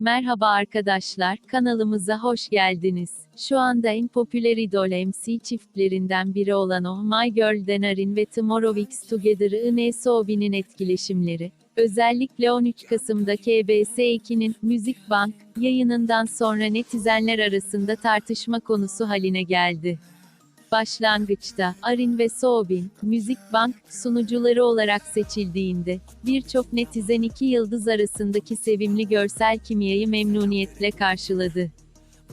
Merhaba arkadaşlar, kanalımıza hoş geldiniz. Şu anda en popüler idol MC çiftlerinden biri olan Oh My Girl Denarin ve Tomorrow X Together'ın ESOB'nin etkileşimleri. Özellikle 13 Kasım'da KBS2'nin Müzik Bank yayınından sonra netizenler arasında tartışma konusu haline geldi. Başlangıçta, Arin ve Soobin, Müzik Bank, sunucuları olarak seçildiğinde, birçok netizen iki yıldız arasındaki sevimli görsel kimyayı memnuniyetle karşıladı.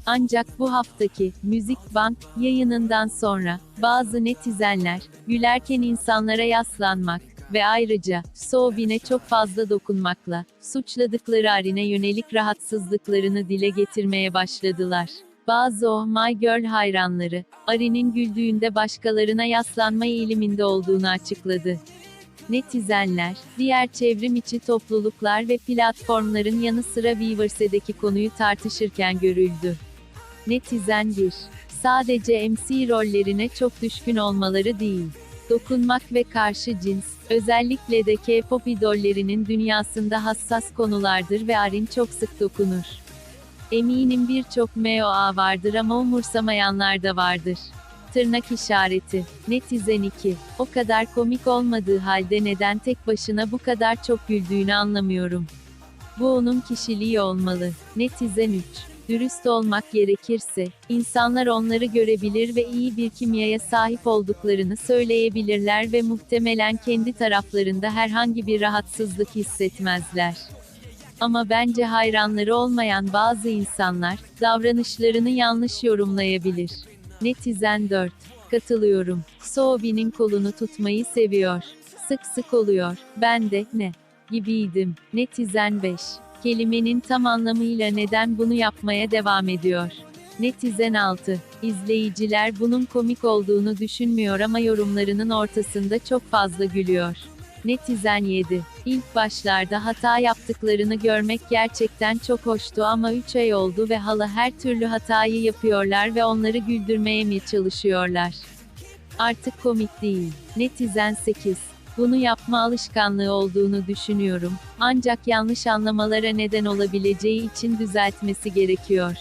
Ancak bu haftaki, Müzik Bank, yayınından sonra, bazı netizenler, gülerken insanlara yaslanmak ve ayrıca, Soobin'e çok fazla dokunmakla, suçladıkları Arin'e yönelik rahatsızlıklarını dile getirmeye başladılar. Bazı Oh My Girl hayranları, Ari'nin güldüğünde başkalarına yaslanma eğiliminde olduğunu açıkladı. Netizenler, diğer çevrim içi topluluklar ve platformların yanı sıra Weverse'deki konuyu tartışırken görüldü. Netizen 1. Sadece MC rollerine çok düşkün olmaları değil. Dokunmak ve karşı cins, özellikle de K-pop idollerinin dünyasında hassas konulardır ve Arin çok sık dokunur. Eminim birçok MOA vardır ama umursamayanlar da vardır. Tırnak işareti. Netizen 2. O kadar komik olmadığı halde neden tek başına bu kadar çok güldüğünü anlamıyorum. Bu onun kişiliği olmalı. Netizen 3. Dürüst olmak gerekirse, insanlar onları görebilir ve iyi bir kimyaya sahip olduklarını söyleyebilirler ve muhtemelen kendi taraflarında herhangi bir rahatsızlık hissetmezler. Ama bence hayranları olmayan bazı insanlar, davranışlarını yanlış yorumlayabilir. Netizen 4. Katılıyorum. Soğubi'nin kolunu tutmayı seviyor. Sık sık oluyor. Ben de, ne? Gibiydim. Netizen 5. Kelimenin tam anlamıyla neden bunu yapmaya devam ediyor? Netizen 6. İzleyiciler bunun komik olduğunu düşünmüyor ama yorumlarının ortasında çok fazla gülüyor. Netizen 7. İlk başlarda hata yaptıklarını görmek gerçekten çok hoştu ama 3 ay oldu ve hala her türlü hatayı yapıyorlar ve onları güldürmeye mi çalışıyorlar? Artık komik değil. Netizen 8. Bunu yapma alışkanlığı olduğunu düşünüyorum. Ancak yanlış anlamalara neden olabileceği için düzeltmesi gerekiyor.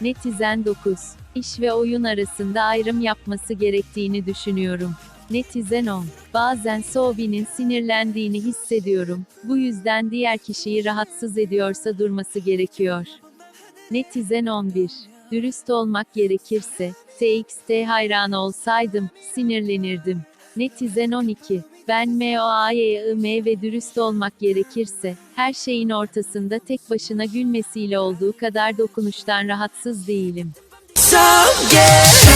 Netizen 9. İş ve oyun arasında ayrım yapması gerektiğini düşünüyorum. Netizen 10. Bazen Sobi'nin sinirlendiğini hissediyorum. Bu yüzden diğer kişiyi rahatsız ediyorsa durması gerekiyor. Netizen 11. Dürüst olmak gerekirse, TXT hayranı olsaydım, sinirlenirdim. Netizen 12. Ben MOAYIM ve dürüst olmak gerekirse, her şeyin ortasında tek başına gülmesiyle olduğu kadar dokunuştan rahatsız değilim. So yeah.